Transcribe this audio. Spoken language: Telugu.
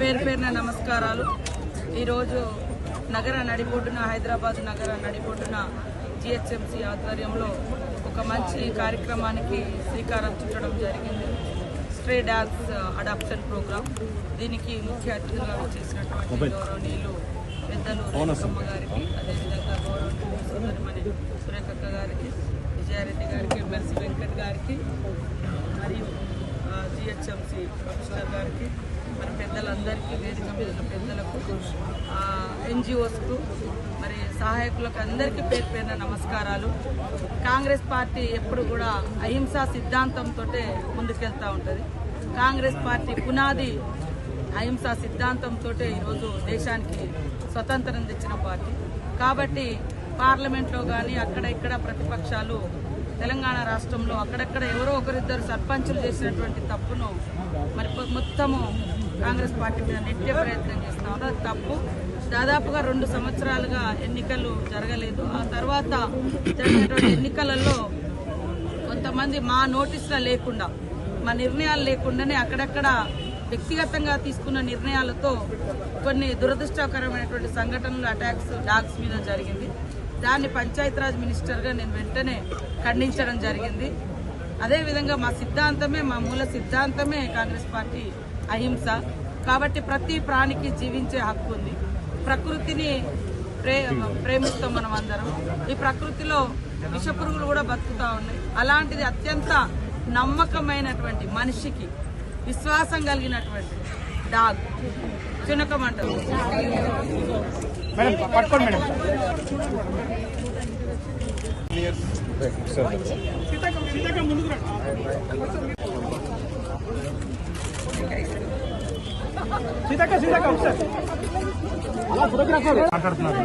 పేరు పేరున నమస్కారాలు. ఈరోజు నగర నడిబొడ్డున హైదరాబాద్ నగర నడిబొడ్డున జిహెచ్ఎంసీ ఆధ్వర్యంలో ఒక మంచి కార్యక్రమానికి శ్రీకారం చుట్టడం జరిగింది. స్ట్రే డాగ్స్ అడాప్షన్ ప్రోగ్రామ్ దీనికి ముఖ్య అతిథులుగా చేసినటువంటి గౌరవనీయులు పెద్దలు రేణుకమ్మ గారికి అదేవిధంగా గౌరవనీయులు సోదరిమణి సురేఖక్క గారికి విజయారెడ్డి గారికి ఎమ్మెల్సీ వెంకట్ గారికి మరియు జిహెచ్ఎంసి కమిషనర్ గారికి పెద్దలందరికీ వేదిక మీద పెద్దలకు ఎన్జిఓస్కు మరి సహాయకులకు అందరికీ పేరు పేరున నమస్కారాలు. కాంగ్రెస్ పార్టీ ఎప్పుడు కూడా అహింసా సిద్ధాంతంతో ముందుకెళ్తూ ఉంటుంది. కాంగ్రెస్ పార్టీ పునాది అహింసా సిద్ధాంతంతో ఈరోజు దేశానికి స్వతంత్రం తెచ్చిన పార్టీ. కాబట్టి పార్లమెంట్లో కానీ అక్కడ ఇక్కడ ప్రతిపక్షాలు తెలంగాణ రాష్ట్రంలో అక్కడక్కడ ఎవరో ఒకరిద్దరు సర్పంచులు చేసినటువంటి తప్పును మరి మొత్తము కాంగ్రెస్ పార్టీ మీద నెట్టే ప్రయత్నం చేస్తాం. అది తప్పు. దాదాపుగా రెండు సంవత్సరాలుగా ఎన్నికలు జరగలేదు. ఆ తర్వాత జరిగినటువంటి ఎన్నికలలో కొంతమంది మా నోటీసులో లేకుండా మా నిర్ణయాలు లేకుండానే అక్కడక్కడ వ్యక్తిగతంగా తీసుకున్న నిర్ణయాలతో కొన్ని దురదృష్టకరమైనటువంటి సంఘటనలు అటాక్స్ డాగ్స్ మీద జరిగింది. దాన్ని పంచాయతీరాజ్ మినిస్టర్గా నేను వెంటనే ఖండించడం జరిగింది. అదేవిధంగా మా సిద్ధాంతమే మా మూల సిద్ధాంతమే కాంగ్రెస్ పార్టీ అహింస. కాబట్టి ప్రతి ప్రాణికి జీవించే హక్కు ఉంది. ప్రకృతిని ప్రే ప్రేమిస్తాం మనం అందరం. ఈ ప్రకృతిలో విషపురుగులు కూడా బతుకుతా ఉన్నాయి. అలాంటిది అత్యంత నమ్మకమైనటువంటి మనిషికి విశ్వాసం కలిగినటువంటి డాగ్. చునకం అంటారు. మేడం పట్టుకోండి మేడం. సీతక్క సీతక్క ఒకసారి. మాట్లాడుతున్నారు